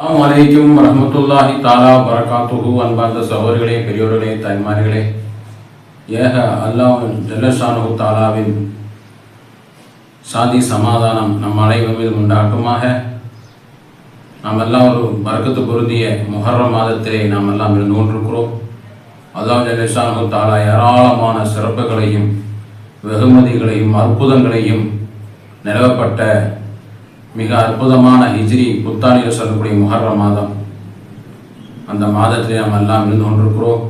அஸ்ஸலாமு வலைக்கும் ரஹமத்துல்லாஹி தாலா வரகாத்துஹு அன்பார்ந்த சகோதரிகளே பெரியோர்களே தாய்மார்களே ஏக அல்லாவின் ஜல்லஷானு தாலாவின் சாதி சமாதானம் நம் அனைவர் உண்டாக்குமாக. நாம் எல்லாம் ஒரு பொருந்திய முஹர்ரம் மாதத்திலே நாம் எல்லாம் இருந்து கொண்டிருக்கிறோம் அல்லாஹ் ஜல்லஷானு தாலா ஏராளமான சிறப்புகளையும் வெகுமதிகளையும் அற்புதங்களையும் நிலவப்பட்ட மிக அற்புதமான ஹிஜ்ரி புத்தானியில் சொல்லக்கூடிய முஹர்ரம் மாதம். அந்த மாதத்திலே நாம் எல்லாம் இருந்து கொண்டிருக்கிறோம்.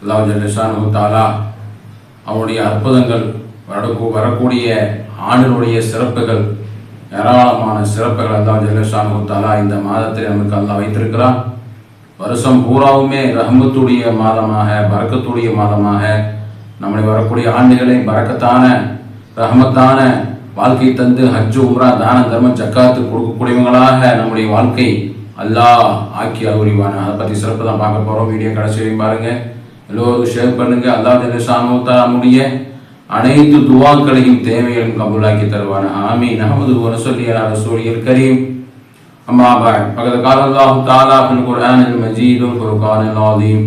அல்லாஹ் ஜல்லிஷானு தாலா அவனுடைய அற்புதங்கள் வரக்கூ வரக்கூடிய ஆண்டினுடைய சிறப்புகள் ஏராளமான சிறப்புகள் அல்லாஹ் ஜல்லிஷானு தாலா இந்த மாதத்தில் நமக்கு அல்லாஹ் வைத்திருக்கிறான். வருஷம் பூராவுமே ரஹமத்துடைய மாதமாக பறக்கத்துடைய மாதமாக நம்மளை வரக்கூடிய ஆண்டுகளை பறக்கத்தான ரஹமத்தான வாழ்க்கை தந்து ஹஜ்ஜு உம்ரா தான தர்மம் ஜக்காத்து கொடுக்கக்கூடியவங்களாக நம்முடைய வாழ்க்கை அல்லாஹ் ஆக்கி அறிவான அதை பற்றி சிறப்பு தான் பார்க்க போகிறோம் வீடியோ கடைசி வரையும் பாருங்க எல்லோரும் ஷேர் பண்ணுங்க அல்லாஹ் ஜெல்லஷானுத்தா நம்முடைய அனைத்து துவாக்களையும் தேவைகளையும் கபூலாக்கி தருவான ஆமி நஹமது ரசூலி அலா ரசூலில் கரீம் أما بعد فقد قال الله تعالى في القرآن المجيد والفرقان العظيم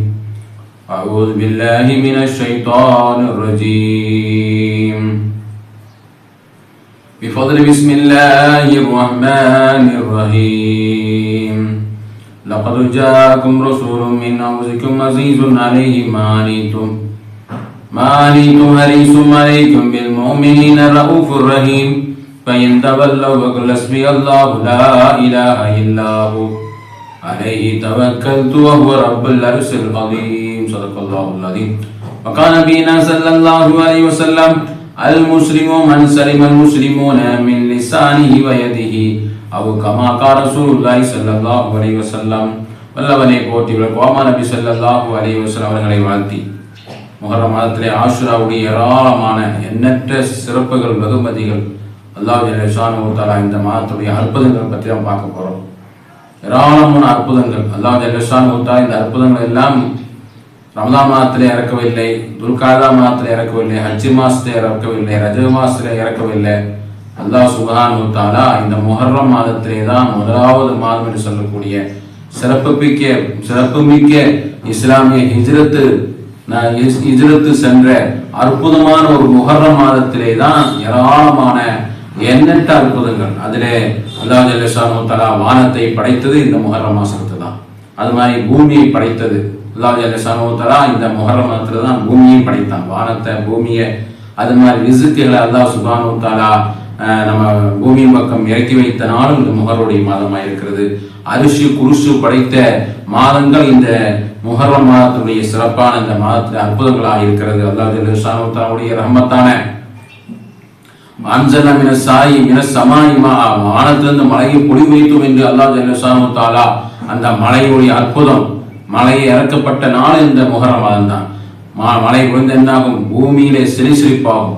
أعوذ بالله من الشيطان الرجيم بفضل بسم الله الرحمن الرحيم. لقد جاءكم رسول من أنفسكم عزيز عليه ما عنيتم ما عنيتم حريص عليكم بالمؤمنين رؤوف رحيم. فإن تولوا فقل حسبي الله لا إله إلا هو. عليه توكلت وهو رب العرش العظيم. صدق الله العظيم. وقال نبينا صلى الله عليه وسلم المسلم من سلم المسلمون من لسانه ويده أو كما قال رسول الله صلى الله عليه وسلم வல்லவனை போற்றி கோமா நபி ஸல்லல்லாஹு அலைஹி வஸல்லம் அவர்களை வாழ்த்தி முஹர்ரம் மாதத்திலே ஆஷுராவுடைய ஏராளமான எண்ணற்ற சிறப்புகள் வெகுமதிகள் அல்லாஹ் ஜல்லேஷானு தாலா இந்த மாதத்துடைய அற்புதங்கள் பற்றி தான் பார்க்க போகிறோம் ஏராளமான அற்புதங்கள் அல்லாஹ் ஜல்லேஷானு தாலா இந்த அற்புதங்கள் எல்லாம் ரமதா மாதத்தில் இறக்கவில்லை துல்காதா மாதத்தில் இறக்கவில்லை ஹஜ்ஜி மாதத்தில் இறக்கவில்லை ரஜ மாதத்தில் இறக்கவில்லை. அல்லாஹ் சுபஹானு தாலா இந்த முஹர்ரம் மாதத்திலே தான் முதலாவது மாதம் என்று சொல்லக்கூடிய சிறப்புமிக்க சிறப்புமிக்க இஸ்லாமிய ஹிஜ்ரத்து நான் ஹிஜ்ரத்து சென்ற அற்புதமான ஒரு முஹர்ரம் மாதத்திலே தான் ஏராளமான எண்ணற்ற அற்புதங்கள். அதிலே அல்லாஹ் ஜல்லஷானு தலா வானத்தை படைத்தது இந்த முஹர்ரம் மாசத்து தான் அது மாதிரி பூமியை படைத்தது. அல்லாஹ் ஜல்லஷானு இந்த முஹர்ரம் மாதத்துல தான் பூமியும் படைத்தான். வானத்தை பூமியை அது மாதிரி ரிசுக்குகளை அல்லாஹ் சுபானு தாலா நம்ம பூமியின் பக்கம் இறக்கி வைத்த நாளும் இந்த முகருடைய மாதமாக இருக்கிறது. அரிசி குருசு படைத்த மாதங்கள் இந்த முஹர்ரம் மாதத்துடைய சிறப்பான இந்த மாதத்தில் அற்புதங்களாக இருக்கிறது. அல்லாஹ் ஜல்லஷானு ரஹமத்தான அன்சல மின சாயி மின சமாயி மா வானத்திலிருந்து மலையை பொடி வைத்தோம் என்று அல்லாஹ் ஜல்லஷானு தாலா அந்த மலையுடைய அற்புதம் மலையை இறக்கப்பட்ட நாள் இந்த முகர மாதம் தான் மழை விழுந்து என்னாகும்? பூமியிலே செழி செழிப்பாகும்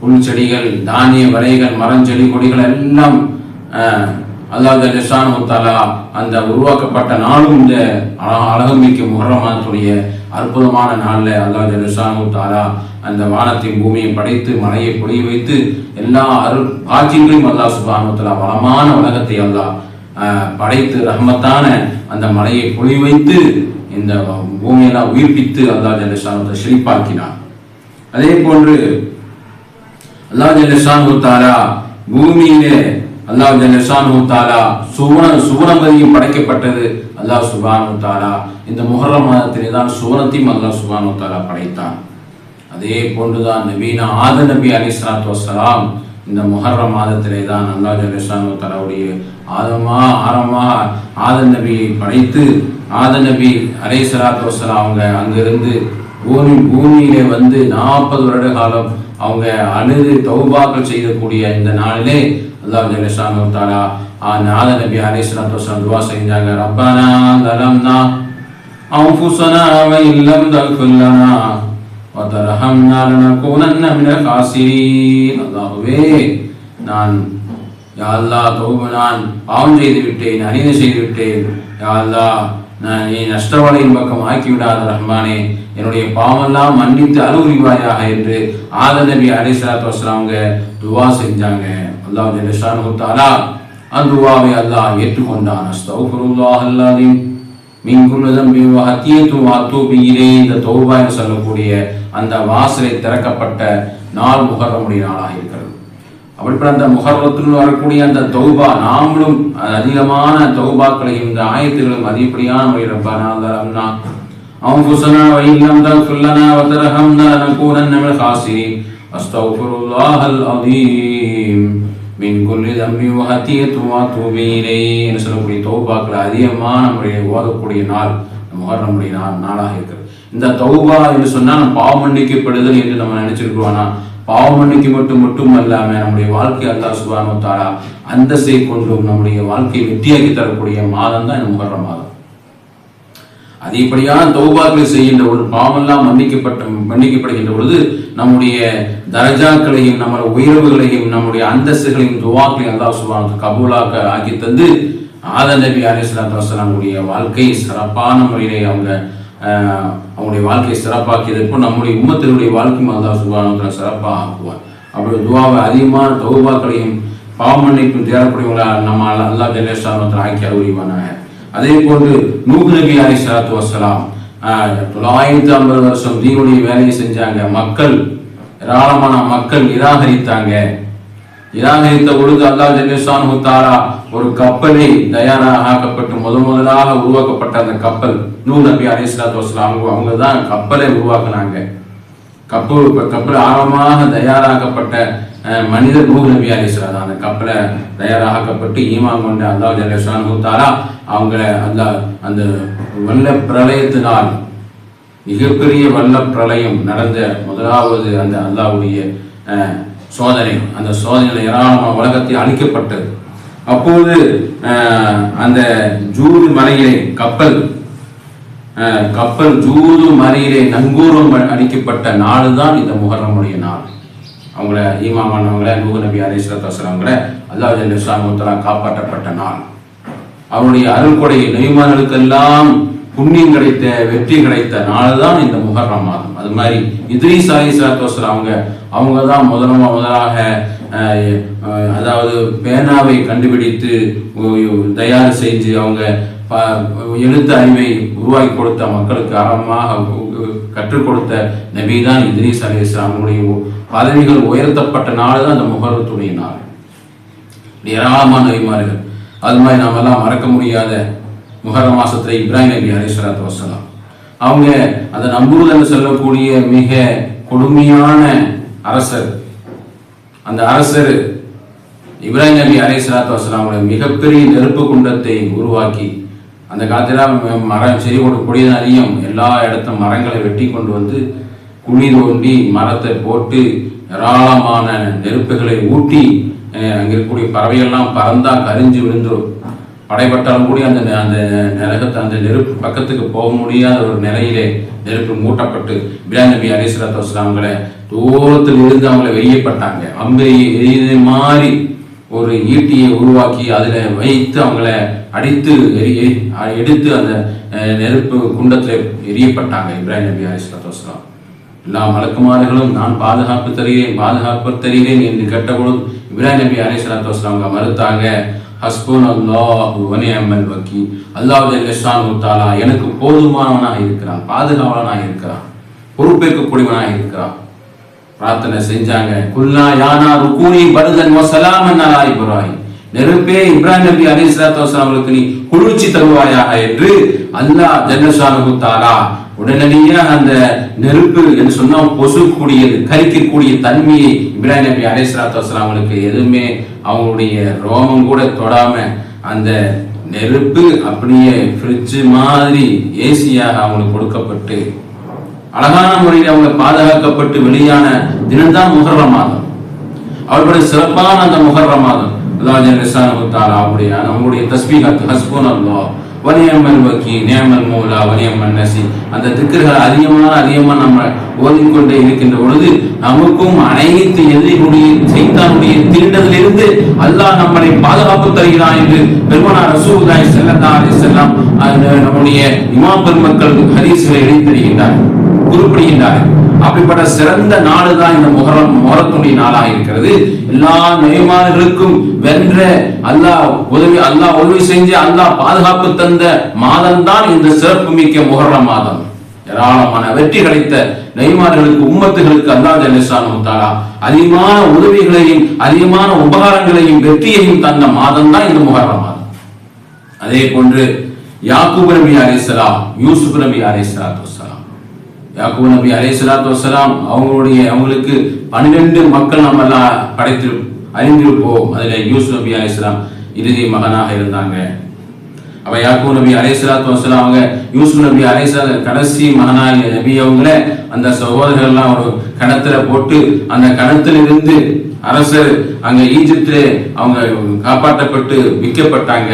புல் செடிகள் தானிய வரைகள் மரஞ்செடி கொடிகள் எல்லாம் அல்லாத அல்லாஹ் ஜல்லஷானு அந்த உருவாக்கப்பட்ட நாளும் இந்த அழ- அழகுமிக்க முகரம் அற்புதமான நாளில் அல்லாத ஜல்லஷானு அந்த வானத்தின் பூமியை படைத்து மலையை பொழிய வைத்து எல்லா அருள் காட்சிகளையும் அல்லா சுபானு வளமான உலகத்தை அல்லா படைத்து ரஹமத்தான அந்த மலையை பொழி வைத்து இந்த பூமியெல்லாம் உயிர்ப்பித்து அல்லாஹ் ஜல்லஷானு செழிப்பாக்கினான் அதே போன்று அல்லாஹ் ஜல்லஷானு தாலா பூமியிலே அல்லாஹ் ஜல்லஷானு தாலா சுவன சுவனபதியும் படைக்கப்பட்டது அல்லாஹ் சுபானு தாலா இந்த முஹர்ரம் மாதத்திலே தான் சுவனத்தையும் அல்லாஹ் சுபானு தாலா படைத்தான். அதே போன்றுதான் நவீன ஆத நபி அலிஸ்லாத்து வசலாம் இந்த முஹர்ரம் மாதத்திலே தான் அல்லாஹ் ஜல்லஷானு தலாவுடைய ஆதமா ஆரமா ஆத நபியை படைத்து ஆத நபி அலை சலாத்து வசலாம் அவங்க அங்கிருந்து பூமி பூமியிலே வந்து நாற்பது வருட காலம் அவங்க அழுது தௌபாக்கள் செய்யக்கூடிய இந்த நாளிலே அல்லாஹ் ஜல்லஷானு தாலா ஆத நபி அலைஹி ஸலாத்து துவா செஞ்சாங்க. ரப்பானா தலம்னா அன்ஃபுஸனா வ இல்லம் தக்ஃபிர் லனா வ தர்ஹம்னா லனகூனன்ன மினல் காசிரீன் அல்லாஹ்வே நான் யா அல்லாஹ் தௌப நான் பாவம் செய்து விட்டேன் அநீதி செய்து விட்டேன் யா அல்லாஹ் நான் நீ நஷ்டவாளியின் பக்கம் ஆக்கி விடாத ரஹ்மானே என்னுடைய பாவமெல்லாம் மன்னித்து அருள்வாயாக என்று ஆத நபி அலி சலாத்து துவா செஞ்சாங்க அல்லாஹ் ஜல்லஷானு கொடுத்தாரா அந்த துவாவை அல்லாஹ் ஏற்றுக்கொண்டான் அஸ்தௌஃபிருல்லாஹ் அல்லாஹ்வின் மின் குல்லு தம்பி ஹத்தியத்து வாத்தூபியிலே இந்த தௌபா என்று சொல்லக்கூடிய அந்த வாசலை திறக்கப்பட்ட நாள் முகரமுடைய நாளாக இருக்கிறது அப்படிப்பட்ட அந்த முகர்வத்தில் வரக்கூடிய அந்த தௌபா நாமளும் அதிகமான தௌபாக்களையும் இந்த ஆயத்துகளும் அதிகப்படியான முறையில் ரப்பானா அல்லாஹ் أنفسنا وإن لم تغفر لنا وترحمنا لنكونن من الخاسرين أستغفر الله العظيم من كل ذنب وخطيئة وأتوب إليه என்று சொல்லக்கூடிய தௌபாக்கள் அதிகமான முறையில் ஓதக்கூடிய நாள் முகர்ணமுடைய நாள் நாளாக இருக்கிறது இந்த தௌபா என்று சொன்னால் நம்ம பாவம் மன்னிக்கப்படுதல் என்று நம்ம நினைச்சிருக்கிறோம் ஆனா பாவம் மன்னிக்கு மட்டும் மட்டும் அல்லாம நம்முடைய வாழ்க்கை அல்லா சுபானு தாரா அந்தஸ்தை கொண்டும் நம்முடைய வாழ்க்கையை வெற்றியாக்கி தரக்கூடிய மாதம் தான் இந்த முகர்ற மாதம். அதிகப்படியான தௌபாக்களை செய்கின்ற ஒரு பாவமெல்லாம் மன்னிக்கப்பட்ட மன்னிக்கப்படுகின்ற பொழுது நம்முடைய தரஜாக்களையும் நம்முடைய உயர்வுகளையும் நம்முடைய அந்தஸ்துகளையும் துவாக்களையும் அல்லா சுபான் கபூலாக்க ஆக்கி தந்து ஆத நபி அலிஸ்லாத்து வசலாமுடைய வாழ்க்கை சிறப்பான முறையிலே அவங்க அவங்களுடைய வாழ்க்கையை சிறப்பாக்கியதற்கும் நம்முடைய உம்மத்தினுடைய வாழ்க்கையும் அல்லாஹ் சுபானத்தில் சிறப்பாக ஆக்குவான். அப்படி துவாவை அதிகமான தௌபாக்களையும் பாவ மன்னிப்பும் நம்ம அல்லா ஜல்லேஷானத்தில் ஆக்கி அறிவுரிவானாங்க அதே போன்று நூஹ் நபி அலி சலாத்து வசலாம் தொள்ளாயிரத்தி ஐம்பது வருஷம் தீனுடைய வேலையை செஞ்சாங்க. மக்கள் ஏராளமான மக்கள் நிராகரித்தாங்க. நிராகரித்த பொழுது அல்லாஹ் ஜல்லேஷானு தாரா ஒரு கப்பலை தயாராக ஆக்கப்பட்டு முதன் முதலாக உருவாக்கப்பட்ட அந்த கப்பல் நூ நபி அலிஸ்லாத்து சலாத்து அவங்க அவங்க தான் கப்பலை உருவாக்குனாங்க. கப்பல் கப்பல் ஆழமாக தயாராக்கப்பட்ட மனித மனிதர் நூஹ் நபி அலிஸ்லாம் அந்த கப்பலை தயாராகப்பட்டு ஈமான் கொண்ட அல்லாஹ் ஜலேஸ்வரன் கொடுத்தாரா அவங்கள அந்த அந்த வல்ல பிரளயத்தினால் மிகப்பெரிய வல்ல பிரளயம் நடந்த முதலாவது அந்த அல்லாவுடைய சோதனை. அந்த சோதனையில் ஏராளமாக உலகத்தை அழிக்கப்பட்டது. அப்போது அந்த ஜூது மலையிலே கப்பல் கப்பல் ஜூது மலையிலே நங்கூரம் அடிக்கப்பட்ட நாள் தான் இந்த முகரமுடைய நாள். அவங்கள ஈமாமானவங்கள நூகு நபி அலிஸ்லத் வசலவங்கள அல்லாஹ் ஜல்லிஸ்லாமுத்தலா காப்பாற்றப்பட்ட நாள். அவருடைய அருள்கொடை நெய்மான்களுக்கெல்லாம் புண்ணியம் கிடைத்த வெற்றி கிடைத்த நாள் தான் இந்த முகர்ரம் மாதம் அது மாதிரி இத்ரீஸ் அலிஸ்லாத்து வசலாம் அவங்க அவங்க தான் முதலமா முதலாக அஹ், அதாவது பேனாவை கண்டுபிடித்து தயார் செஞ்சு அவங்க எழுத்து அறிவை உருவாக்கி கொடுத்த மக்களுக்கு அறமாக கற்றுக் கொடுத்த நபி தான் இத்ரீஸ் அலி இஸ்லாமுடைய பதவிகள் உயர்த்தப்பட்ட நாள் தான் அந்த முகர்வத்துடைய நாள். ஏராளமான நபிமார்கள். அது மாதிரி நாமெல்லாம் மறக்க முடியாத முகர மாசத்துல இப்ராஹிம் நபி அலிஸ்வலாத்து வசலாம் அவங்க அந்த நம்பூர்ல சொல்லக்கூடிய மிக கொடுமையான அரசர். அந்த அரசர் இப்ராஹிம் நபி அலை சலாத்து வசலாமோட மிகப்பெரிய நெருப்பு குண்டத்தை உருவாக்கி அந்த காலத்தில் மரம் செடி கொண்டு அறியும் எல்லா இடத்தும் மரங்களை வெட்டி கொண்டு வந்து குழி தோண்டி மரத்தை போட்டு ஏராளமான நெருப்புகளை ஊட்டி அங்கே இருக்கக்கூடிய பறவைகள்லாம் பறந்தா கரிஞ்சு விழுந்துடும் படைப்பட்டாலும் கூட அந்த அந்த நரகத்தை அந்த நெருப்பு பக்கத்துக்கு போக முடியாத ஒரு நிலையிலே நெருப்பு மூட்டப்பட்டு இப்ராஹிம் நபி அலிஸ்லாத்து வஸ்லாம்களை தூரத்தில் இருந்து அவங்கள வெய்யப்பட்டாங்க அம்பை எரியுது மாதிரி ஒரு ஈட்டியை உருவாக்கி அதில் வைத்து அவங்கள அடித்து எரிய எடுத்து அந்த நெருப்பு குண்டத்தில் எரியப்பட்டாங்க. இப்ராஹிம் நபி அலிஸ்லாத்துலாம் எல்லா மலக்குமார்களும் நான் பாதுகாப்பு தருகிறேன் பாதுகாப்பு தருகிறேன் என்று கேட்டபொழுது இப்ராஹிம் நபி அலி வஸ்லாம் அவங்க மறுத்தாங்க. ஹஸ்பூன் அல்லாஹு வனியம்மல் வக்கி அல்லாஹ் ஜல்லஷான் தாலா எனக்கு போதுமானவனாக இருக்கிறான் பாதுகாவலனாக இருக்கிறான் பொறுப்பேற்கக்கூடியவனாக இருக்கிறான். பிரார்த்தனை செஞ்சாங்க. குல்லா யானா ருக்கூனி பருதன் வசலாமன் அலா இப்ராஹிம். நெருப்பே இப்ராஹிம் நபி அலி சலாத்து வஸ்லாமுக்கு நீ குளிர்ச்சி தருவாயாக என்று அல்லாஹ் ஜன்னசானு தாரா உடனடியாக அந்த நெருப்பு என்று சொன்னா பொசுக்கூடியது கரிக்கக்கூடிய தன்மையை இப்ராஹிம் நபி அலி சலாத்து வஸ்லாமுக்கு எதுவுமே அவங்களுடைய ரோமம் கூட தொடாம அந்த நெருப்பு அப்படியே ஃப்ரிட்ஜு மாதிரி ஏசியாக அவங்களுக்கு கொடுக்கப்பட்டு அழகான முறையில் அவங்க பாதுகாக்கப்பட்டு வெளியான தினம்தான் முகர்ற மாதம் அவர்களுடைய சிறப்பான அந்த முகர்ற மாதம் அதாவது ஜல்லிசானு தாலா அவங்களுடைய அவங்களுடைய தஸ்பீகத் ஹஸ்பூன் வலியம்மன் வக்கி நேமல் மூலா வலியம்மன் நசி. அந்த திக்கர்கள் அதிகமான அதிகமாக நம்ம ஓதிக்கொண்டே இருக்கின்ற பொழுது நமக்கும் அனைத்து எதிரிகளுடைய செய்தானுடைய திருடத்திலிருந்து அல்லாஹ் நம்மளை பாதுகாப்பு தருகிறான் என்று பெருமனார் ரசூலுல்லாஹி ஸல்லல்லாஹு அலைஹி வஸல்லம் நம்முடைய இமாம் பெருமக்கள் ஹதீஸ்களை எழுதி குறிப்பிடுகின்றார் குறிப்பிடுகின்றார்கள். அப்படிப்பட்ட சிறந்த நாடு தான் இந்த முகரம் முகரத்துடைய நாளாக இருக்கிறது. எல்லா நெய்மார்களுக்கும் வென்ற அல்லாஹ் உதவி அல்லாஹ் உதவி செஞ்சு அல்லாஹ் பாதுகாப்பு தந்த மாதம் தான் இந்த சிறப்பு மிக்க முகர்ற மாதம். ஏராளமான வெற்றி கிடைத்த நெய்மார்களுக்கு உம்மத்துகளுக்கு அல்லா ஜல்லிசானு தாரா அதிகமான உதவிகளையும் அதிகமான உபகாரங்களையும் வெற்றியையும் தந்த மாதம் தான் இந்த முகர்ற மாதம். அதே போன்று யாக்கூப் நபி அலிஸ்லாம் யூசுப் நபி அலைஹிஸ்ஸலாத்து வஸ்ஸலாம் யாக்கூப் நபி அலிஸ்லாத்து வஸ்ஸலாம் அவங்களுடைய அவங்களுக்கு பன்னிரெண்டு மக்கள் நம்ம எல்லாம் படைத்து அறிந்திருப்போம். அதுல யூஸ் நபி அலிஸ்லாம் இறுதி மகனாக இருந்தாங்க. அப்ப யாக்கூ நபி அலைஹிஸ்ஸலாத்து வசலாம் அவங்க யூசுப் நபி அலைஹிஸ்ஸலாம் கடைசி மகனாகிய நபி அவங்கள அந்த சகோதரர்கள் எல்லாம் ஒரு கணத்துல போட்டு அந்த கணத்துல இருந்து அரசர் அங்க ஈஜிப்திலே அவங்க காப்பாற்றப்பட்டு விற்கப்பட்டாங்க.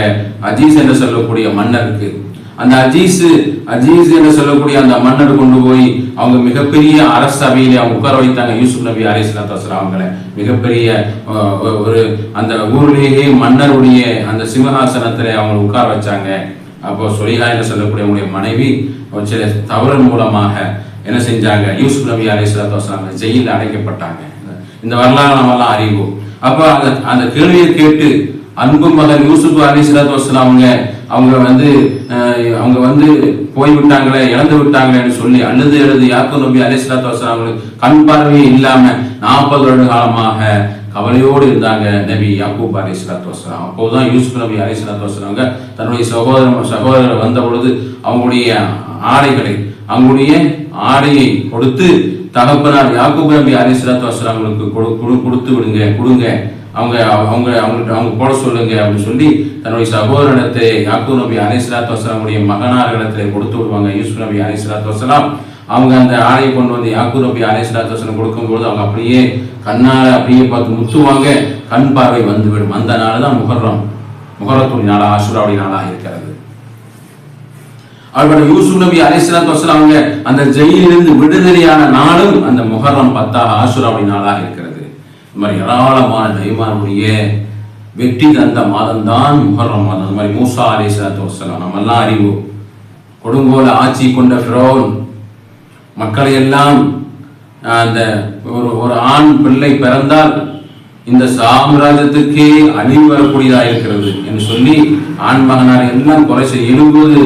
அஜீஸ் என்று சொல்லக்கூடிய மன்னருக்கு. அந்த அஜீஸ் அஜீஸ் என்று சொல்லக்கூடிய அந்த மன்னர் கொண்டு போய் அவங்க மிகப்பெரிய அரசவையில அவங்க உட்கார வைத்தாங்க. யூசுப் நபி அலிஸ்லாத்து வஸ்லாம் அவங்களை. மிகப்பெரிய ஒரு அந்த ஊர்லேயே மன்னருடைய அந்த சிம்ஹாசனத்திலே அவங்க உட்கார வச்சாங்க. அப்போ சொலிஹா என்று சொல்லக்கூடிய அவங்களுடைய மனைவி ஒரு சில தவறு மூலமாக என்ன செஞ்சாங்க? யூசுப் நபி அலிஸ்லாத்து வஸ்லாம் ஜெயிலில் அடைக்கப்பட்டாங்க. இந்த வரலாறு நம்ம எல்லாம் அறிவோம். அப்போ அந்த அந்த கேள்வியை கேட்டு அன்பு மகன் யூசுப் அலி சலாத்து அவங்க அவங்க வந்து அவங்க வந்து போய் விட்டாங்களே இழந்து விட்டாங்களேன்னு சொல்லி அழுது எழுது யாக்கூப் நம்பி அலிஸ்லாத்து சலாத்து கண் பார்வையே இல்லாம நாற்பது வருட காலமாக கவலையோடு இருந்தாங்க நபி யாக்கூப் அலி சலாத்து வசலாம் அப்போதுதான் யூசுப் நபி அலி சலாத்து வசலாம் தன்னுடைய சகோதரன் சகோதரர் வந்த பொழுது அவங்களுடைய ஆடைகளை அவங்களுடைய ஆடையை கொடுத்து தகப்பனார் யாக்கூப் நபி அலிஸ்லாத்து வஸ்லாங்களுக்கு கொடு கொடு- கொடுத்து விடுங்க கொடுங்க. அவங்க அவங்க அவங்கள்ட்ட அவங்க போட சொல்லுங்க அப்படின்னு சொல்லி தன்னுடைய சகோதரனத்தை யாக்கூப் நபி அலிஸ்லாத்து மகனார் மகனார்களிடத்துல கொடுத்து விடுவாங்க. யூசுப் நபி அலிஸ்லாத்து வசலாம் அவங்க அந்த ஆணையை கொண்டு வந்து யாக்கூப் நபி அலிஸ்லாத்து வசலம் கொடுக்கும்போது அவங்க அப்படியே கண்ணால அப்படியே பார்த்து முத்துவாங்க. கண் பார்வை வந்துவிடும். அந்த நாள் தான் முகர்ரம் முகரத்துடைய நாளா ஆசுராவுடைய நாளாக இருக்கிறது. அவர்களோட யூசுப் நபி அலிஸ்லாத்து வசலாம் அவங்க அந்த ஜெயிலிருந்து விடுதலையான நாளும் அந்த முகர்றம் பத்தாக ஆசுராவுடைய நாளாக இருக்கிறது. இந்த மாதிரி ஏராளமான நபிமாருடைய வெற்றி தந்த மாதம் தான் முஹர்ரம் மாதம். அந்த மாதிரி மூசா அலிஸ்லாத்து வசலாம் நம்ம எல்லாம் அறிவோம். கொடுங்கோல ஆட்சி கொண்ட ஃபிரோன் மக்களை எல்லாம் அந்த ஒரு ஒரு ஆண் பிள்ளை பிறந்தால் இந்த சாம்ராஜ்யத்துக்கே அழிவு வரக்கூடியதாக இருக்கிறது என்று சொல்லி ஆண் மகனார் எல்லாம் கொலை செய்ய எழுபது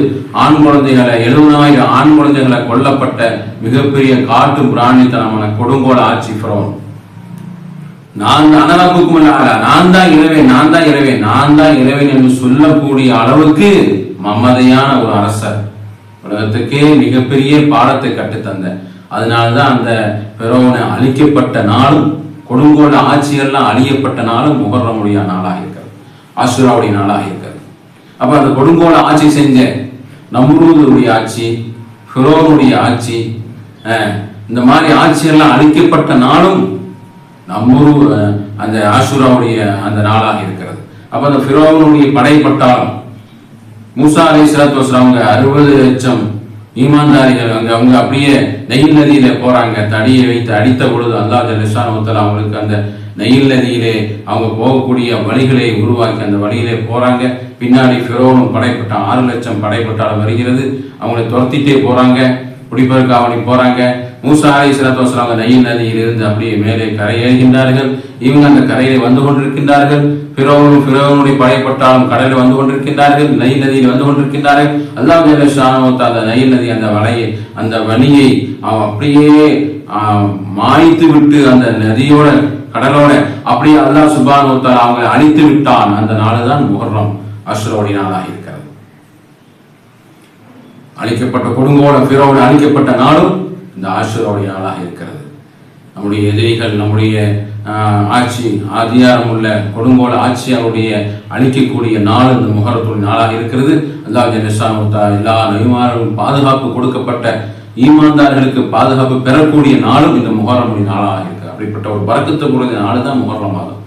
ஆண் குழந்தைகளை எழுபதாயிரம் ஆண் குழந்தைகளை கொல்லப்பட்ட மிகப்பெரிய காட்டு பிராணித்தனமான கொடுங்கோல ஆட்சி ஃபிரோன். நான் அனலாப்புக்கும் நான் தான் இறைவன் நான் தான் இறைவன் நான் தான் இறைவன் என்று சொல்லக்கூடிய அளவுக்கு மம்மதையான ஒரு அரசர். உலகத்துக்கே மிகப்பெரிய பாடத்தை கட்டுத்தந்த அதனால்தான் அந்த பெரோனை அழிக்கப்பட்ட நாளும் கொடுங்கோல ஆட்சியெல்லாம் அழியப்பட்ட நாளும் முகர்றமுடைய நாளாக இருக்கிறது. ஆசுராவுடைய நாளாக இருக்கிறது. அப்ப அந்த கொடுங்கோல ஆட்சி செஞ்ச நம்ரூதுடைய ஆட்சி ஃபிரோனுடைய ஆட்சி இந்த மாதிரி ஆட்சியெல்லாம் அழிக்கப்பட்ட நாளும் நம்மூர் அந்த ஆசுராவுடைய அந்த நாளாக இருக்கிறது. அப்ப அந்த ஃபிரோவனுடைய படைப்பட்டாலும் மூசா அலி சலாத்து வஸ்லாம் அவங்க அறுபது லட்சம் ஈமான்தாரிகள் அங்க அவங்க அப்படியே நெயில் நதியில போறாங்க. தடியை வைத்து அடித்த பொழுது அல்லாஹ் ஜலிசான் அவங்களுக்கு அந்த நெயில் நதியிலே அவங்க போகக்கூடிய வழிகளை உருவாக்கி அந்த வழியிலே போறாங்க. பின்னாடி ஃபிரோனும் படைப்பட்ட ஆறு லட்சம் படைப்பட்டாலும் வருகிறது. அவங்களை துரத்திட்டே போறாங்க. குடிப்பதற்கு அவனை போறாங்க. மூசா அலி சலாத்து வஸ்லாம் அந்த நதியிலிருந்து அப்படியே மேலே கரையேறுகின்றார்கள் இவங்க அந்த கரையிலே வந்து கொண்டிருக்கின்றார்கள். பிறவனும் பிறவனுடைய படைப்பட்டாலும் கடலில் வந்து கொண்டிருக்கின்றார்கள். நைல் நதியில் வந்து கொண்டிருக்கின்றார்கள். அல்லாஹ் ஜல்லஷானவத்த அந்த நைல் நதி அந்த வலையை அந்த வலியை அவன் அப்படியே ஆஹ், மாய்த்து விட்டு அந்த நதியோட கடலோட அப்படியே அல்லாஹ் சுபானுவத்தால் அவங்களை அழித்து விட்டான். அந்த நாள் தான் முகர்ரம் அஷ்ரோடைய நாளாக இருக்கிறது. அழிக்கப்பட்ட கொடுங்கோட பிறவோடு அழிக்கப்பட்ட நாளும் இந்த ஆசுரோடைய நாளாக இருக்கிறது? நம்முடைய எதிரிகள் நம்முடைய ஆட்சி அதிகாரம் உள்ள கொடுங்கோல ஆட்சியாருடைய அழிக்கக்கூடிய நாள் இந்த முகரத்துடைய நாளாக இருக்கிறது. அல்லாஹ் ஜெனசாமுத்தா எல்லா நபிமாரும் பாதுகாப்பு கொடுக்கப்பட்ட ஈமான்தார்களுக்கு பாதுகாப்பு பெறக்கூடிய நாளும் இந்த முகரமுடைய நாளாக இருக்குது அப்படிப்பட்ட ஒரு பறக்கத்தை கூடிய நாள் தான் முகரம் மாதம்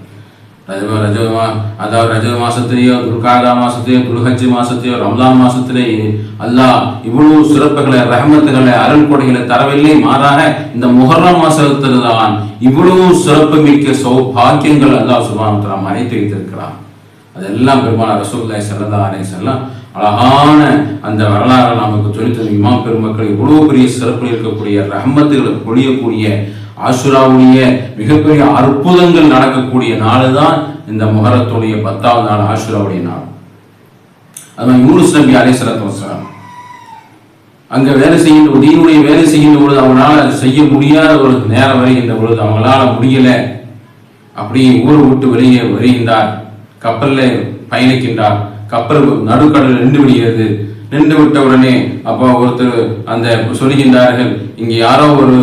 ரஜ ரஜ மா அதாவது ரஜ மாசத்திலேயோ துர்காதா மாசத்திலேயோ துல்ஹஜ் மாசத்திலேயோ ரம்லான் மாசத்திலேயே அல்லாஹ் இவ்வளவு சிறப்புகளை ரஹமத்துகளை அருள் கொடைகளை தரவில்லை மாறாக இந்த முஹர்ரம் மாசத்தில் தான் இவ்வளவு சிறப்பு மிக்க சௌபாக்கியங்கள் அல்லாஹ் சுபானத்தில் அனைத்து வைத்திருக்கிறான் அதெல்லாம் பெருமான ரசூல்லாய் செல்லதா அலை செல்லாம் அழகான அந்த வரலாறு நமக்கு சொல்லித்தரும் இமாம் பெருமக்கள் இவ்வளவு பெரிய சிறப்பில் இருக்கக்கூடிய ரஹமத்துகளை பொழியக்கூடிய ஆசுராவுடைய மிகப்பெரிய அற்புதங்கள் நடக்கக்கூடிய நாள் தான் இந்த முகரத்துடைய பத்தாவது நாள் ஆசுராவுடைய நாள். அதான் யூனுஸ் நபி அலைசலத்து வசலாம் அங்க வேலை செய்கின்ற தீனுடைய வேலை செய்கின்ற பொழுது அவங்களால செய்ய முடியாத ஒரு நேரம் வருகின்ற பொழுது அவங்களால முடியல. அப்படி ஊரை விட்டு வெளியே வருகின்றார் கப்பலில் பயணிக்கின்றார். கப்பல் நடுக்கடல் நின்று விடுகிறது. நின்று விட்ட உடனே அப்போ ஒருத்தர் அந்த சொல்கின்றார்கள் இங்கே யாரோ ஒரு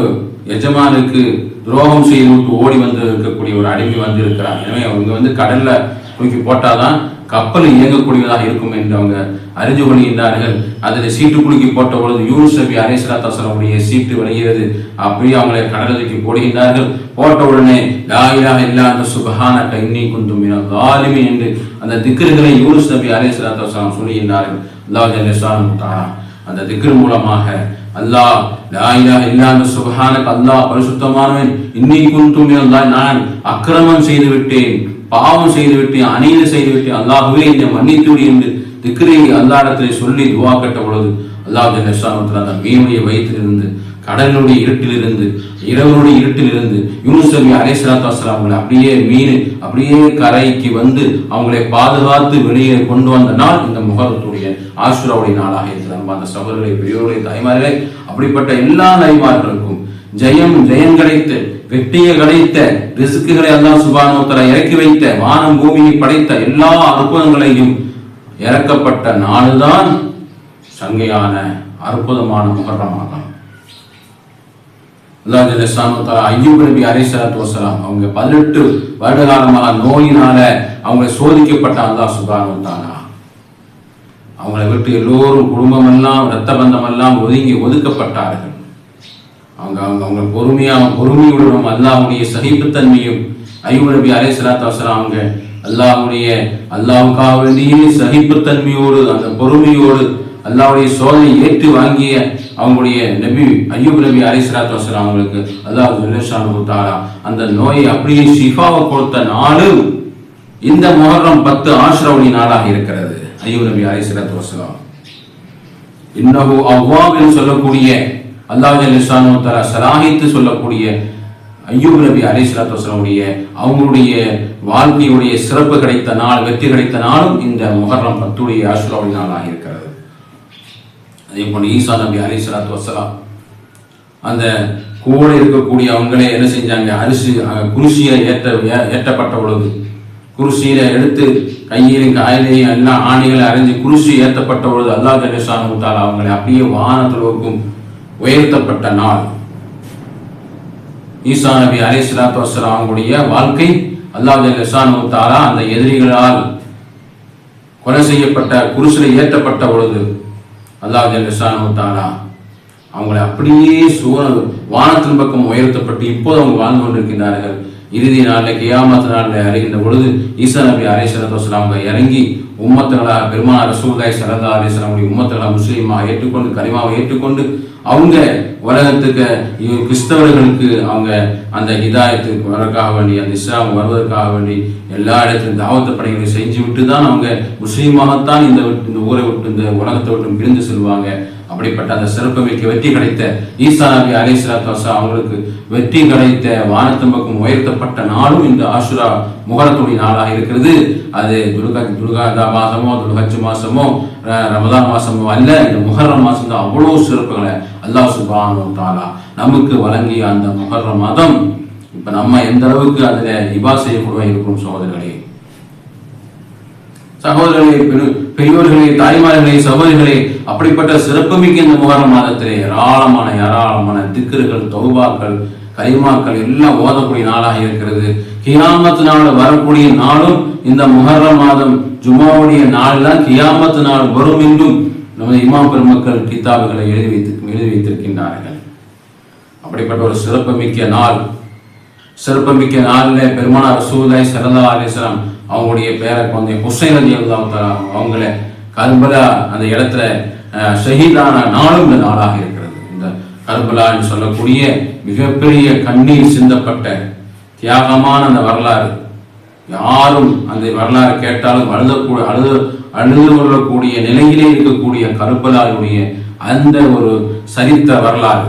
எஜமானுக்கு துரோகம் செய்து விட்டு ஓடி வந்து இருக்கக்கூடிய ஒரு அடிமை வந்து இருக்கிறார் எனவே அவங்க வந்து கடல்ல தூக்கி போட்டாதான் கப்பல் இயங்கக்கூடியதாக இருக்கும் என்று அவங்க அறிந்து கொள்கின்றார்கள். அதில் சீட்டு குலுக்கி போட்ட பொழுது யூனுஸ் நபி அலேஸ்வரத்தாசனுடைய சீட்டு விளைகிறது அப்படியே அவங்களை கடலை தூக்கி போடுகின்றார்கள். போட்ட உடனே லாயிலாக இல்லாத அந்த சுபஹான கைன்னி குந்தும் காலிமி என்று அந்த திக்கிர்களை யூனுஸ் நபி அலேஸ்வரத்தாசனம் சொல்லுகின்றார்கள். அல்லாஹ் அந்த திக்ர் மூலமாக அல்லாஹ் லாயிலா இல்லாத சுபஹானக் அல்லாஹ் பரிசுத்தமானவன் இன்னி குந்துமே அல்லாஹ் நான் அக்கிரமம் செய்து விட்டேன் பாவம் செய்து விட்டேன் அநீதி செய்து விட்டேன் அல்லாஹுவே என்னை மன்னித்துடி என்று திக்ரை அல்லாடத்திலே சொல்லி துவா கட்ட பொழுது அல்லாஹ் ஜல்லேஸ்வரத்தில் அந்த மீனுடைய வயிற்றிலிருந்து கடலுடைய இருட்டிலிருந்து இரவனுடைய இருட்டிலிருந்து யூனுஸ் நபி அலைஹிஸ்ஸலாத்து வஸலாம் அவங்களை அப்படியே மீன் அப்படியே கரைக்கு வந்து அவங்களை பாதுகாத்து வெளியே கொண்டு வந்த நாள் இந்த முகரத்துடைய ஆசுராவுடைய நாளாக இருக்கிறார் அந்த சகோதரர்களை பெரியோர்களை தாய்மார்களே அப்படிப்பட்ட எல்லா நைமார்களுக்கும் ஜெயம் ஜெயம் கிடைத்த வெற்றியை கிடைத்த ரிசுக்குகளை எல்லாம் சுபானோத்தர இறக்கி வைத்த வானம் பூமியை படைத்த எல்லா அற்புதங்களையும் இறக்கப்பட்ட நாள்தான் சங்கையான அற்புதமான முகரமாகும் அல்லாஹ் நபி அலைஹிஸ்ஸலாத்து வஸலாம் அவங்க 18 வருட காலமாக நோயினால அவங்க சோதிக்கப்பட்ட அல்லா சுப்ஹானஹு தானா அவங்களை விட்டு எல்லோரும் குடும்பம் எல்லாம் இரத்த பந்தம் எல்லாம் ஒதுங்கி ஒதுக்கப்பட்டார்கள். அவங்க அவங்க அவங்க பொறுமையா பொறுமையுடனும் அல்லாஹ்வுடைய சகிப்புத்தன்மையும் அய்யூப் நபி அலைஹிஸ்ஸலாத்து வசலாம் அவங்க அல்லாஹ்வுடைய அல்லாவுக்காக வேண்டியே சகிப்புத்தன்மையோடு அந்த பொறுமையோடு அல்லாவுடைய சோதனை ஏற்று வாங்கிய அவங்களுடைய நபி ஐயூப் நபி அலைஹிஸ்ஸலாத்து வசலாம் அவங்களுக்கு அல்லாஹ் ஜல்லஷானு கொடுத்தாரா அந்த நோயை அப்படியே ஷிஃபாவை கொடுத்த நாடு இந்த முகரம் பத்து ஆசிரவணி நாளாக இருக்கிறது. ஐயூப் நபி அலி சலாத்து வசலாம் இன்னகு அவ்வாப் என்று சொல்லக்கூடிய அல்லாஹ் ஜல்லஷானு தர சலாஹித்து சொல்லக்கூடிய ஐயூப் நபி அலி சலாத்து வசலாமுடைய அவங்களுடைய வாழ்க்கையுடைய சிறப்பு கிடைத்த நாள் வெற்றி கிடைத்த நாளும் இந்த முஹர்ரம் பத்துடைய ஆஷ்ரவுடைய நாளாக இருக்கிறது. அதே போல ஈசா நபி அலி சலாத்து வசலாம் அந்த கூட இருக்கக்கூடிய அவங்களே என்ன செஞ்சாங்க? அரிசி குருசியை ஏற்ற ஏ- ஏற்றப்பட்ட பொழுது குருசியில எடுத்து கையிலும் காயிலையும் எல்லாம் ஆணிகளை அரைஞ்சு குருசி ஏற்றப்பட்ட பொழுது அல்லாஹ் ஜல்லேஷான் முத்தால் அவங்களை அப்படியே வானத்திலோக்கும் உயர்த்தப்பட்ட நாள். ஈசா நபி அலி சலாத்து வசலாம் அவங்களுடைய வாழ்க்கை அல்லாஹ் ஜல்லேஷான் முத்தாரா அந்த எதிரிகளால் கொலை செய்யப்பட்ட குருசில் ஏற்றப்பட்ட பொழுது அல்லாஹ் ஜல்லிசானு தாலா அவங்களை அப்படியே சுவன வானத்தின் பக்கம் உயர்த்தப்பட்டு இப்போது அவங்க வாழ்ந்து கொண்டிருக்கின்றார்கள். இறுதி நாளில் கியாமத்து நாளில் அறிகின்ற பொழுது ஈசா நபி அலேஸ்வரத்து வஸ்லாம் இறங்கி உம்மத்துகளா பெருமானார் ரசூல்லாய் சரதா அலேஸ்வரமுடைய உம்மத்தலா முஸ்லீமா ஏற்றுக்கொண்டு கரிமாவை ஏற்றுக்கொண்டு அவங்க உலகத்துக்கு கிறிஸ்தவர்களுக்கு அவங்க அந்த இதாயத்துக்கு வரக்காக வேண்டி அந்த இஸ்லாம் வருவதற்காக வேண்டி எல்லா இடத்திலும் தாவத்த பணிகளை செஞ்சு விட்டு தான் அவங்க முஸ்லீமாகத்தான் இந்த விட்டு- இந்த ஊரை விட்டு இந்த உலகத்தை விட்டு பிரிந்து செல்வாங்க. அப்படிப்பட்ட அந்த சிறப்புமிக்க வெற்றி கிடைத்த ஈசா நபி அலி சலாத்து அவங்களுக்கு வெற்றி கிடைத்த வானத்தின் பக்கம் உயர்த்தப்பட்ட நாளும் இந்த ஆசுரா முகரத்துடைய நாளாக இருக்கிறது. அது துர்கா துர்காதா மாசமோ துர்கச்சு மாசமோ ர- ரமதான் மாசமோ அல்ல இந்த முஹர்ரம் மாசம் தான் அவ்வளோ சிறப்புகளை அல்லாஹ் சுபானோ தாலா நமக்கு வழங்கிய அந்த முஹர்ரம் மாதம். இப்ப நம்ம எந்த அளவுக்கு அதுல இபா செய்யக்கூடிய இருக்கும் சகோதரர்களே? சகோதரர்களே பெரு- பெரியோர்களே தாய்மார்களே சகோதரிகளே அப்படிப்பட்ட சிறப்புமிக்க இந்த முகரம் மாதத்திலே ஏராளமான ஏராளமான திக்கர்கள் தொகுபாக்கள் கைமாக்கள் எல்லாம் ஓதக்கூடிய நாளாக இருக்கிறது. கியாமத்து நாள் வரக்கூடிய நாளும் இந்த முகர மாதம் ஜுமாவுடைய நாள் தான் கியாமத்து நாள் வரும் என்றும் நமது இமாம் பெருமக்கள் கிதாபுகளை எழுதி வைத்து எழுதி வைத்திருக்கின்றார்கள். அப்படிப்பட்ட ஒரு சிறப்புமிக்க நாள். சிறப்புமிக்க நாளில் பெருமானார் சூதாய் சரதா அலிஸ்லாம் அவங்களுடைய பேரை குழந்தை ஹுசைன் ரலியல்லாஹு தஆலா அவங்கள கர்பலா அந்த இடத்துல ஷஹீதான நாளும் இந்த நாளாக இருக்கிறது. இந்த கர்பலான்னு சொல்லக்கூடிய மிகப்பெரிய கண்ணீர் சிந்தப்பட்ட தியாகமான அந்த வரலாறு. யாரும் அந்த வரலாறு கேட்டாலும் அழுதக்கூடிய அழுது அழுது கொள்ளக்கூடிய நிலையிலே இருக்கக்கூடிய கருப்பலாருடைய அந்த ஒரு சரித்திர வரலாறு.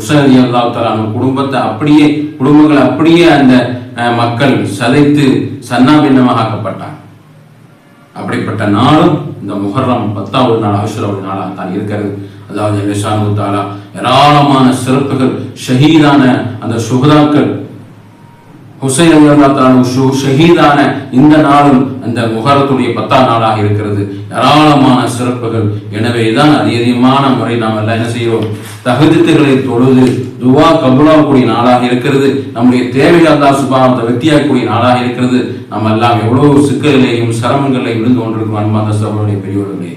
உசனதி அல்லாத்தாலான குடும்பத்தை அப்படியே குடும்பங்கள் அப்படியே அந்த மக்கள் சதைத்து சன்னாபின்னமாகப்பட்டாங்க அப்படிப்பட்ட நாளும் இந்த முஹர்ரம் பத்தாவது நாள் ஆசுராவுடைய நாளாக தான் இருக்கிறது அதாவது விஷானு தாலா ஏராளமான சிறப்புகள் ஷஹீதான அந்த சுகதாக்கள் ஹுசைன் அல்லாத்தாலும் ஷஹீதான இந்த நாளும் அந்த முகரத்துடைய பத்தாம் நாளாக இருக்கிறது. ஏராளமான சிறப்புகள். எனவே தான் அதிகமான முறை நாம் எல்லாம் என்ன செய்வோம் தகுதித்துகளை தொழுது துவா கபுலாகக்கூடிய நாளாக இருக்கிறது. நம்முடைய தேவைகள் அல்லாஹ் சுபாவத்தை வெற்றியாகக்கூடிய நாளாக இருக்கிறது. நம்ம எல்லாம் எவ்வளவு சிக்கலையும் சிரமங்களையும் இருந்து கொண்டிருக்கிறோம் அன்பாந்த சகோதரருடைய பெரியவர்களே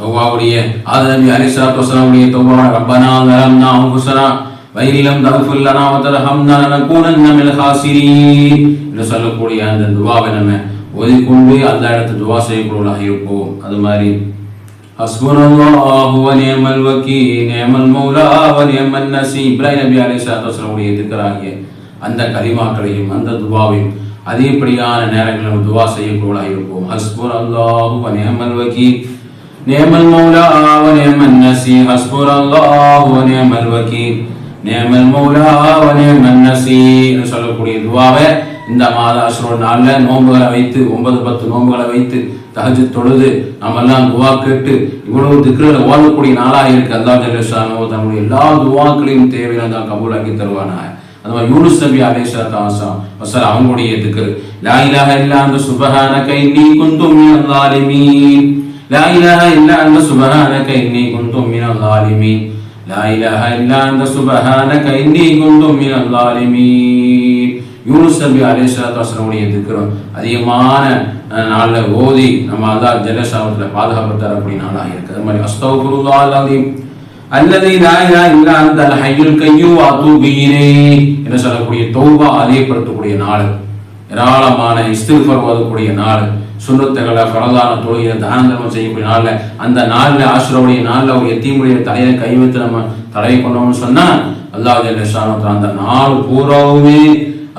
தௌவாவுடைய ஆதமி அரிசா வசலாமுடைய தௌவா ரப்பனா ஹுசனா வயிறு இளம் தகுஃபுல் லனா வதர்ஹம்னா மினல் ஹாசிரீன். சொல்லக்கூடிய அந்த துவாவை நம்ம ஓதிக்கொண்டு அந்த இடத்து துவா செய்யக்கூடியவர்களாக இருப்போம் அது மாதிரி ஹஸ்புன் அல்லாஹ் வ நியமல் மௌலா வ நசி இப்ராஹிம் நபி அலைஹி ஸலாத்து வஸலாமுடைய அந்த கரிமாக்களையும் அந்த துவாவையும் அதிகப்படியான நேரங்களில் நம்ம துவா செய்யக்கூடியவர்களாக இருப்போம் ஹஸ்புன் அல்லாஹ் வ நியமல் வக்கீ நியமல் மௌலா வ நியமல் நசி ஹஸ்புன் அல்லாஹ் வ நியமல் நேமல் மௌலா நேமல் நசீர் சொல்லக்கூடிய துவாவை இந்த மாத அசுரோ நாளில் நோன்புகளை வைத்து ஒன்பது பத்து நோன்புகளை வைத்து தகஜு தொழுது நம்ம எல்லாம் துவா கேட்டு இவ்வளவு திக்ரில் ஓடக்கூடிய நாளாக இருக்கு. அல்லா ஜல்லேஷானோ தன்னுடைய எல்லா துவாக்களையும் தேவையான தான் கபூலாக்கி தருவானா அது மாதிரி யூனுஸ் நபி அலேஷாத்தாசம் வசல் அவங்களுடைய திக்ரு. லா இலாக இல்லா அந்த சுபஹான கை நீ குந்தும் அல்லாலிமீன் லா இலாக இல்லா அந்த சுபஹான கை நீ குந்தும் அல்லாலிமீன் لا إله إلا أنت سبحانك إني كنت من الظالمين யூனுஸ் நபி அலைஹிஸ்ஸலாத்து வஸலாமுடைய திக்ரம் அதிகமான அஹ், நாள்ல ஓதி நம்ம அல்லாஹ் ஜல்லஷாவத்தில் பாதுகாப்பு தரக்கூடிய நாளாக இருக்குது அது மாதிரி அஸ்தகுருல்லாஹ் அலீம் அல்லதி லா இலாஹ இல்லா அன்த அல் ஹய்யுல் கய்யூம் வ அத்தூபு இலைஹ் என்று சொல்லக்கூடிய தௌபா அதிகப்படுத்தக்கூடிய நாள் ஏராளமான இஸ்திஃபர் ஓதக்கூடிய நாள் சுண்ணத்துகளை பரதான தொழுகிற தான தர்மம் செய்யக்கூடிய நாளில் அந்த நாளில் ஆசுரவுடைய நாளில் ஒரு எத்தீமுடைய தலையை கை வைத்து நம்ம தடவை கொண்டோம்னு சொன்னால் அல்லாஹ் ஜல்லஷானு அந்த நாள் பூராவுமே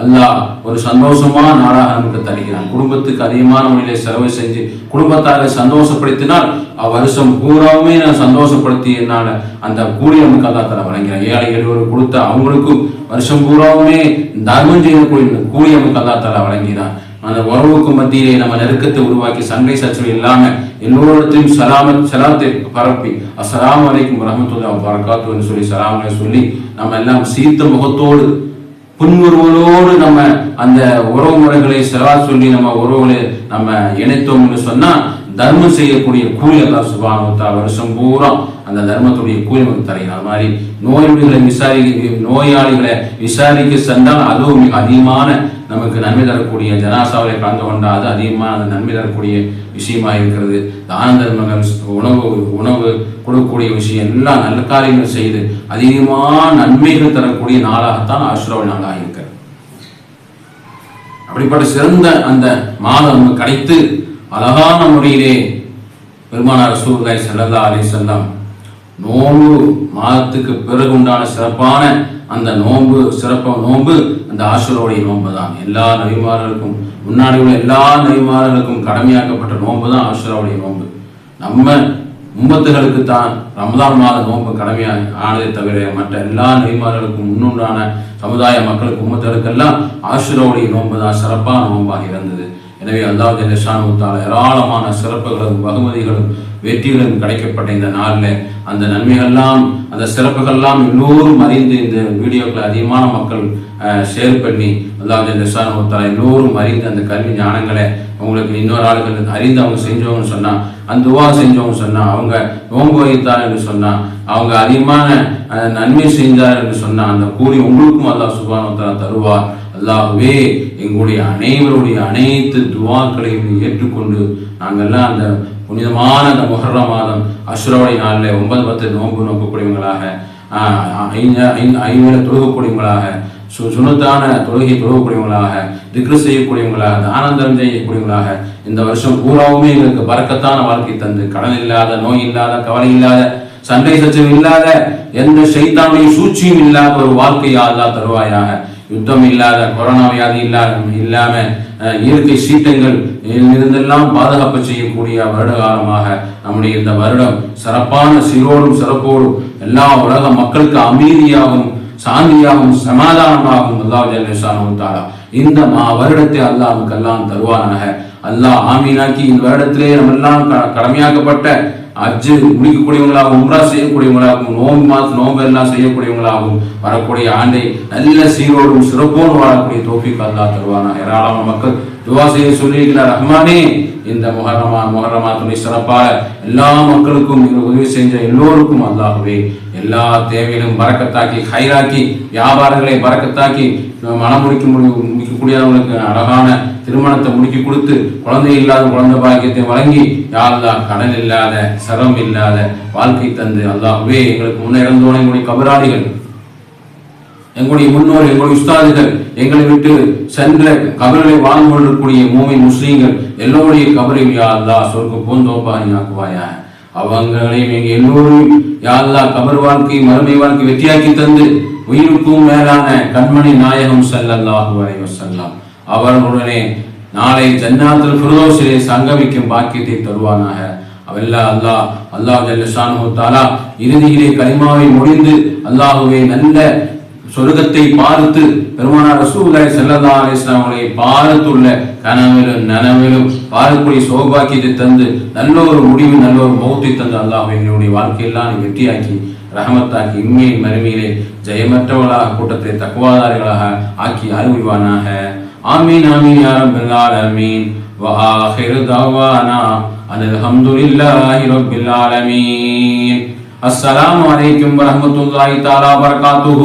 அல்லாஹ் ஒரு சந்தோஷமான நாளாக நமக்கு தருகிறான். குடும்பத்துக்கு அதிகமான முறையிலே செலவு செஞ்சு குடும்பத்தாரை சந்தோஷப்படுத்தினால் அவ்வருஷம் பூராவுமே நான் சந்தோஷப்படுத்தியனால அந்த கூலி நமக்கு அல்லா தர வழங்கிறான் ஏழை எழுவர் கொடுத்த அவங்களுக்கும் வருஷம் பூராவுமே தர்மம் செய்யக்கூடிய கூலி நமக்கு அல்லா தர வழங்கிறான் அந்த உறவுக்கு மத்தியிலே நம்ம நெருக்கத்தை உருவாக்கி சண்டை சச்சரவு இல்லாம எல்லோரிடத்தையும் சலாமத் சலாத்தை பரப்பி அஸ்ஸலாமு அலைக்கும் ரஹமத்துல்லா பரகாத்துன்னு சொல்லி சலாம்களை சொல்லி நம்ம எல்லாம் சீர்த்த முகத்தோடு புன்முறுவலோடு நம்ம அந்த உறவு முறைகளை செலவா சொல்லி நம்ம உறவுகளை நம்ம இணைத்தோம்னு சொன்னா தர்மம் செய்யக்கூடிய கூலி அல்லா சுபானுத்தா வருஷம் பூரா அந்த தர்மத்துடைய கூலி நமக்கு தருகிறார் அது மாதிரி நோயாளிகளை விசாரி நோயாளிகளை விசாரிக்க சென்றால் அதுவும் மிக அதிகமான நமக்கு நன்மை தரக்கூடிய ஜனாசாவில் கலந்து கொண்டால் அது அதிகமாக அந்த நன்மை தரக்கூடிய விஷயமா இருக்கிறது. தான தர்மங்கள் உணவு உணவு கொடுக்கக்கூடிய விஷயம் எல்லாம் நல்ல காரியங்கள் செய்து அதிகமான நன்மைகள் தரக்கூடிய நாளாகத்தான் ஆசுரவ நாளாக இருக்கிறது. அப்படிப்பட்ட சிறந்த அந்த மாதம் நமக்கு கிடைத்து அழகான முறையிலே பெருமானார் சூர்காய் செல்லல்லா அலி செல்லம் நோன்பு மாதத்துக்கு பிறகு உண்டான சிறப்பான அந்த நோன்பு சிறப்பான நோன்பு அந்த ஆசுரோடைய நோன்பு தான். எல்லா நபிமாரர்களுக்கும் முன்னாடி உள்ள எல்லா நபிமாரர்களுக்கும் கடமையாக்கப்பட்ட நோன்பு தான் ஆசுராவுடைய நோன்பு. நம்ம உம்மத்துகளுக்கு தான் ரமதான் மாத நோன்பு கடமையாக ஆனதை தவிர மற்ற எல்லா நெய்மார்களுக்கும் முன்னுண்டான சமுதாய மக்களுக்கு உம்மத்துகளுக்கெல்லாம் ஆசுரோடைய நோன்பு தான் சிறப்பான நோன்பாக இருந்தது. எனவே அல்லாஹ் ஜல்லஷானுத்தால ஏராளமான சிறப்புகளும் பகுமதிகளும் வெற்றிகளும் கிடைக்கப்பட்ட இந்த நாளில் அந்த நன்மைகள்லாம் அந்த சிறப்புகள்லாம் எல்லோரும் அறிந்து இந்த வீடியோக்களை அதிகமான மக்கள் ஷேர் பண்ணி அல்லாஹ் ஜல்லஷானுத்தால எல்லோரும் அறிந்து அந்த கல்வி ஞானங்களை உங்களுக்கு இன்னொரு ஆளுகள் அறிந்து அவங்க செஞ்சவங்கன்னு சொன்னால் அந்த துவா செஞ்சவங்க சொன்னால் அவங்க நோன்பு வைத்தார் என்று சொன்னால் அவங்க அதிகமான நன்மை செஞ்சார் என்று சொன்னால் அந்த கூலி உங்களுக்கும் அல்லாஹ் சுபானத்தால தருவார். அல்லாஹ்வே எங்களுடைய அனைவருடைய அனைத்து துவாக்களையும் ஏற்றுக்கொண்டு நாங்கள்லாம் அந்த புனிதமான அந்த முஹர்ர மாதம் அசுரோடைய நாளில் ஒன்பது பத்து நோன்பு நோக்கக்கூடியவங்களாக ஆஹ், தொழுகக்கூடியவங்களாக சு சுனத்தான தொழுகை தொழுகக்கூடியவங்களாக திக்ரு செய்யக்கூடியவங்களாக தானந்தரம் செய்யக்கூடியவங்களாக இந்த வருஷம் பூராவுமே எங்களுக்கு பறக்கத்தான வாழ்க்கை தந்து கடன் இல்லாத நோய் இல்லாத கவலை இல்லாத சண்டை சச்சம் இல்லாத எந்த சைத்தானுடைய சூழ்ச்சியும் இல்லாத ஒரு வாழ்க்கையை தருவாயாக. யுத்தம் இல்லாத கொரோனா வியாதி இல்லாத இல்லாம இயற்கை சீட்டங்கள் இருந்தெல்லாம் பாதுகாப்பு செய்யக்கூடிய வருட காலமாக நம்முடைய இந்த வருடம் சிறப்பான சிரோடும் சிறப்போடும் எல்லா உலக மக்களுக்கு அமைதியாகவும் சாந்தியாகவும் சமாதானமாகவும் அல்லாஹ் ஜல்லேஷானு தாலா இந்த மா வருடத்தை அல்லாஹ் நமக்கு எல்லாம் தருவானாக. அல்லாஹ் ஆமீனாக்கி இந்த வருடத்திலே நம்ம எல்லாம் க- கடமையாக்கப்பட்ட அஜு முடிக்கக்கூடியவங்களாகவும் உம்ரா செய்யக்கூடியவங்களாகவும் நோம்பு மாத நோம்பு எல்லாம் செய்யக்கூடியவங்களாகவும் வரக்கூடிய ஆண்டை நல்ல சீரோடும் சிறப்போடு வாழக்கூடிய தோப்பி அல்லாஹ் தருவானா. ஏராளமான மக்கள் துவா செய்ய சொல்லியிருக்கிறார் ரஹ்மானே இந்த மொஹரமா மொஹரமா துணை சிறப்பாக எல்லா மக்களுக்கும் நீங்கள் உதவி செஞ்ச எல்லோருக்கும் அல்லாகவே எல்லா தேவையிலும் பறக்கத்தாக்கி ஹைராக்கி வியாபாரங்களை பறக்கத்தாக்கி மனம் முடிக்க முடியும் முடிக்கக்கூடியவங்களுக்கு அழகான திருமணத்தை முடிக்கி கொடுத்து குழந்தை இல்லாத குழந்தை பாக்கியத்தை வழங்கி யாழ்லா கடல் இல்லாத சரம் இல்லாத வாழ்க்கை தந்து அல்லாஹ்வே எங்களுக்கு முன்ன இறந்தோன எங்களுடைய கபராளிகள் எங்களுடைய முன்னோர் எங்களுடைய உஸ்தாதிகள் எங்களை விட்டு சென்ற கபர்களை வாழ்ந்து கொண்டிருக்கக்கூடிய மூமின் முஸ்லீம்கள் எல்லோருடைய கபரையும் யாழ்லா அல்லாஹ் சொர்க்க பூந்தோப்பாக ஆக்குவாயா? அவங்களையும் எங்க எல்லோரும் யாழ்லா கபர் வாழ்க்கை மறுமை வாழ்க்கை வெற்றியாக்கி தந்து உயிருக்கும் மேலான கண்மணி நாயகம் ஸல்லல்லாஹு அலைஹி அவர்களுடனே நாளை ஜன்னாத்தில் ஃபிர்தௌஸிலே சங்கமிக்கும் பாக்கியத்தை தருவானாக. அவெல்லா அல்லாஹ் அல்லாஹ் ஜல்லஷானு தாலா இறுதியிலே கரிமாவை முடிந்து அல்லாஹுவே நல்ல சொர்க்கத்தை பார்த்து பெருமானார் ரசூலாய் செல்லதா அலைஹி அவர்களை பார்த்துள்ள கனவிலும் நனவிலும் பார்க்கக்கூடிய சோபாக்கியத்தை தந்து நல்ல ஒரு முடிவு நல்ல ஒரு மௌத்தை தந்து அல்லாஹ் எங்களுடைய வாழ்க்கையெல்லாம் வெற்றியாக்கி ரஹமத்தாக்கி இம்மையின் மறுமையிலே ஜெயமற்றவர்களாக கூட்டத்தை தக்குவாதாரிகளாக ஆக்கி அறிவிவானாக آمين آمين يا رب العالمين وآخر دعوانا أن الحمد لله رب العالمين السلام عليكم ورحمة الله تعالى وبركاته